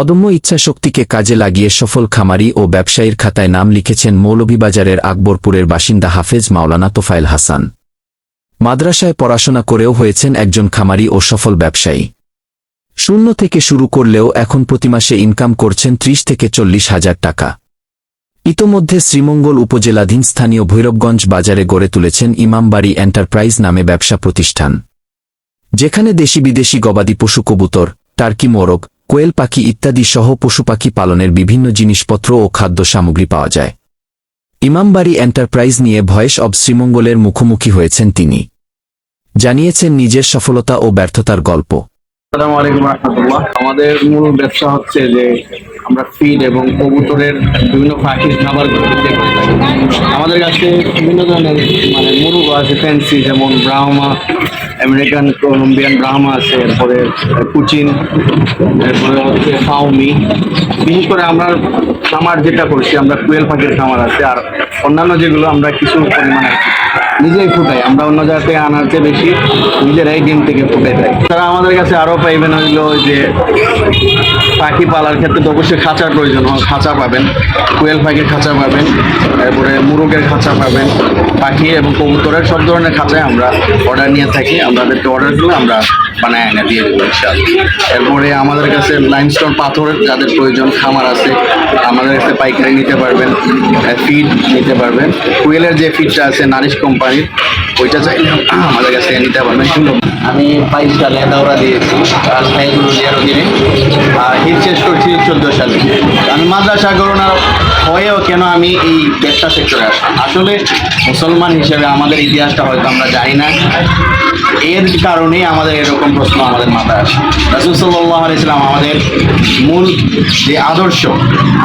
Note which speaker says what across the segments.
Speaker 1: অদম্য ইচ্ছাশক্তিকে কাজে লাগিয়ে সফল খামারি ও ব্যবসায়ীর খাতায় নাম লিখেছেন মৌলভীবাজারের আকবরপুরের বাসিন্দা হাফেজ মাওলানা তোফায়েল হাসান। মাদ্রাসায় পড়াশোনা করেও হয়েছেন একজন খামারি ও সফল ব্যবসায়ী। শূন্য থেকে শুরু করলেও এখন প্রতি মাসে ইনকাম করছেন ত্রিশ থেকে চল্লিশ হাজার টাকা। ইতোমধ্যে শ্রীমঙ্গল উপজেলাধীন স্থানীয় ভৈরবগঞ্জ বাজারে গড়ে তুলেছেন ইমামবাড়ি এন্টারপ্রাইজ নামে ব্যবসা প্রতিষ্ঠান। যেখানে দেশি বিদেশি গবাদি পশু কবুতর, টার্কি মোরগ কোয়েল পাখি ইত্যাদি সহ পশু পাখি পালনের বিভিন্ন জিনিসপত্র ও খাদ্য সামগ্রী পাওয়া যায়। ইমামবাড়ি এন্টারপ্রাইজ নিয়ে ভয়েস অব শ্রীমঙ্গলের মুখোমুখি হয়েছেন তিনি। জানিয়েছেন নিজের সফলতা ও ব্যর্থতার গল্প।
Speaker 2: আসসালামু আলাইকুম রহমতুল্লাহ। আমাদের মূল ব্যবসা হচ্ছে যে আমরা ফিড এবং কবুতরের বিভিন্ন পাখির খাবার বিক্রি করে থাকি। আমাদের কাছে বিভিন্ন ধরনের মানে মুরগ আছে ফ্যান্সি যেমন ব্রাহ্মা আমেরিকান কলম্বিয়ান ব্রাহ্মা আছে, এরপরে কুচিন, এরপরে হচ্ছে ফাউমি বিশেষ করে আমরা খামার যেটা করছি, আমরা কুয়েল পাখির খামার আছে, আর অন্যান্য যেগুলো আমরা কিছু পরিমাণে নিজেই ফুটাই, আমরা অন্য জায়গা থেকে আনার চেয়ে বেশি নিজেরাই ডিম থেকে ফুটাই থাকি। তারা আমাদের কাছে আরও পাইবেন হইল যে পাখি পালার ক্ষেত্রে তো অবশ্যই খাঁচার প্রয়োজন খাঁচা পাবেন, কোয়েল পাখির খাঁচা পাবেন, তারপরে মুরগের খাঁচা পাবেন। পাখি এবং কবুতরের সব ধরনের খাঁচায় আমরা অর্ডার নিয়ে থাকি। আমাদেরকে অর্ডার করলে আমরা বানায় এনে দিয়ে দেবো এরপরে আমাদের কাছে লাইমস্টোন পাথর যাদের প্রয়োজন খামার আছে, আমাদের কাছে পাইকারি নিতে পারবেন ফিড নিতে পারবেন। কুয়েলের যে ফিডটা আছে, নারিশ কোম্পানির, ওইটা চাই আমাদের কাছে নিতে পারবেন। কিন্তু আমি বাইশ সালে দৌড়া দিয়েছি, রাজশাহী গুরুলিয়ার আর হিট শেষ করছি চোদ্দ সালে। আমি মাদ্রাসা করোনার হয়েও কেন আমি এই ব্যবসা সেক্টরে আসলাম? আসলে মুসলমান হিসেবে আমাদের ইতিহাসটা হয়তো আমরা জানি না। এর কারণেই আমাদের এরকম প্রশ্ন আমাদের মাথায় আসে? রাসুল সাল্লাহ ইসলাম আমাদের মূল যে আদর্শ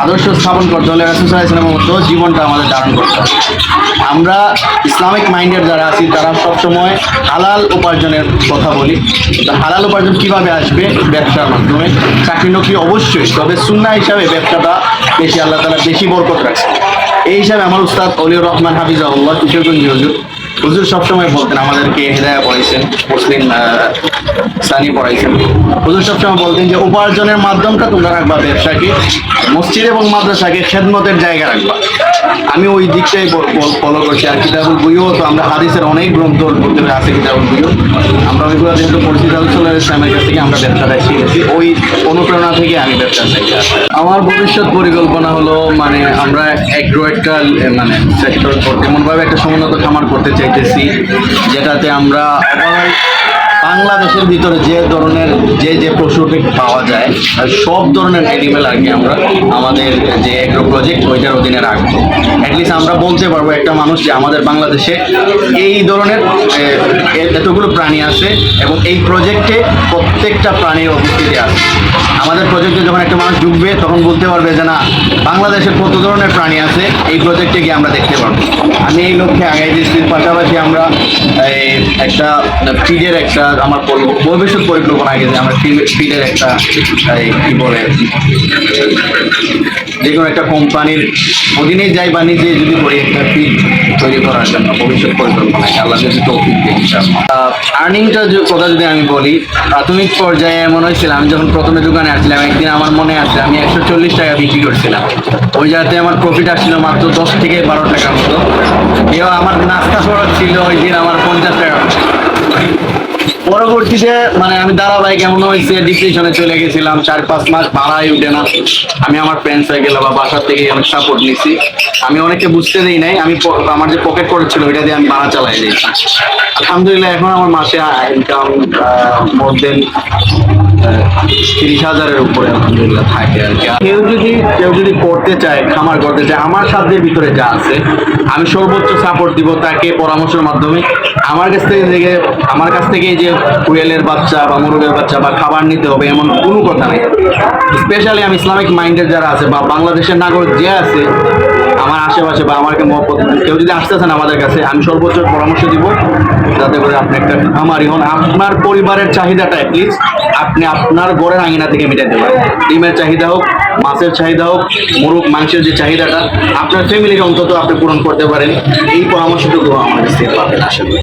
Speaker 2: আদর্শ স্থাপন করতে হলে রাসুল সাল্লাহ ইসলামের মতো জীবনটা আমাদের ধারণ করতে হবে। আমরা ইসলামিক মাইন্ডের যারা আছি, তারা সবসময় হালাল উপার্জনের কথা বলি। তো হালাল উপার্জন কীভাবে আসবে? ব্যবসার মাধ্যমে। চাকরি নকরি অবশ্যই, তবে সুন্না হিসাবে ব্যবসাটা বেশি, আল্লাহ তালা বেশি বরকত রাখছে। এই হিসাবে আমার উস্তাদ অলিউর রহমান হাফিজাউল্লাহ কিশোরগঞ্জ হুজুর হুজুর সবসময় বলতেন আমাদেরকে হেদায়া পড়াইছেন, মুসলিম সানি পড়াইছেন। হুজুর সবসময় বলতেন যে উপার্জনের মাধ্যমটা তোমরা রাখবা, ব্যবসাকে, মসজিদ এবং মাদ্রাসাকে খেদমতের জায়গা রাখবা। আমি ওই দিকটাই ফলো করছি। আর কিতাবুল বইও তো আমরা হাদিসের অনেক গ্রন্থ পড়তে আছে কিতাবুল বইও আমরা ওইগুলো যেহেতু পড়ছি সাল্লাহ ইসলামের কাছ থেকে, আমরা ব্যবসাটা শিখেছি। ওই অনুপ্রেরণা থেকে আমি ব্যবসা শিখে আমার ভবিষ্যৎ পরিকল্পনা হলো মানে আমরা এগ্রো একটা মানে সেক্টর করতে, এমনভাবে একটা সমুন্নত খামার করতে চাইতেছি যেটাতে আমরা বাংলাদেশের ভিতরে যে ধরনের যে যে পশুটি পাওয়া যায় সব ধরনের অ্যানিমেল আর কি আমরা আমাদের যে এগ্রো প্রজেক্ট ওইটার অধীনে রাখব। অ্যাটলিস্ট আমরা বলতে পারব একটা মানুষ যে আমাদের বাংলাদেশে এই ধরনের এতগুলো প্রাণী আছে এবং এই প্রজেক্টে প্রত্যেকটা প্রাণীর উপস্থিতি আছে। আমাদের প্রজেক্টে যখন একটা মানুষ ঢুকবে, তখন বলতে পারবে যে না বাংলাদেশের কত ধরনের প্রাণী আছে, এই প্রজেক্টে গিয়ে আমরা দেখতে পারব। আমি এই লক্ষ্যে আগাই দিচ্ছি। পাশাপাশি আমরা একটা ফিডের একটা আমার ভবিষ্যৎ পরিকল্পনা যে আমরা ফিডের একটা কি বলে, যে কোনো একটা কোম্পানির অধীনে যাই বা নিজে যদি করি, একটা ফিড তৈরি করার জন্য, ভবিষ্যৎ পরিকল্পনা আল্লাহ যদি তৌফিক আর্নিংটা কথা যদি আমি বলি, প্রাথমিক পর্যায়ে এমন হয়েছিল আমি যখন প্রথমে দোকানে আসছিলাম, একদিন আমার মনে আছে, আমি একশো চল্লিশ টাকা বিক্রি করছিলাম। ওই জায়গাতে আমার প্রফিট আসছিল মাত্র দশ থেকে বারো টাকার মতো। এও আমার নাস্তা খরচ ছিল ওই দিন আমার পঞ্চাশ টাকা পরবর্তীতে মানে আমি ধারাবাহিক এমন হয়েছে ডিপ্রেশনে চলে গেছিলাম, চার পাঁচ মাস ভাড়াই উঠে না। আমি আমার ফ্রেন্ড বা বাসার থেকে অনেক সাপোর্ট নিছি। আমি অনেকে বুঝতে দিই নাই, আমি আমার যে পকেট ওইটা দিয়ে আমি ভাড়া চালাই দিয়েছি। আলহামদুলিল্লাহ, এখন আমার মাসে ইনকাম মোর দেন তিরিশ হাজারের উপরে আলহামদুলিল্লাহ থাকে আর কি। কেউ যদি কেউ যদি করতে চায়, খামার করতে চায়, আমার সাধ্যের ভিতরে যা আছে, আমি সর্বোচ্চ সাপোর্ট দিব তাকে পরামর্শের মাধ্যমে। আমার কাছ থেকে আমার কাছ থেকে যে কুয়েলের বাচ্চা বা মুরগের বাচ্চা বা খাবার নিতে হবে এমন কোনো কথা নেই। স্পেশালি আমি ইসলামিক মাইন্ডের যারা আছে বা বাংলাদেশের নাগরিক যে আছে আমার আশেপাশে বা আমাকে কেউ যদি আসতেছেন আমাদের কাছে, আমি সর্বোচ্চ পরামর্শ দিব, যাতে করে আপনি একটা খামারি হন আপনার পরিবারের চাহিদাটা অ্যাটলিস্ট আপনি আপনার ঘরের আঙিনা থেকে মেটাতে পারেন। ডিমের চাহিদা হোক, মাছের চাহিদা হোক, মুরগ, মাংসের যে চাহিদাটা, আপনার ফ্যামিলিকে অন্তত আপনি পূরণ করতে পারেন। এই পরামর্শটুকু আমার কাছ থেকে পাবেন, আশা করি।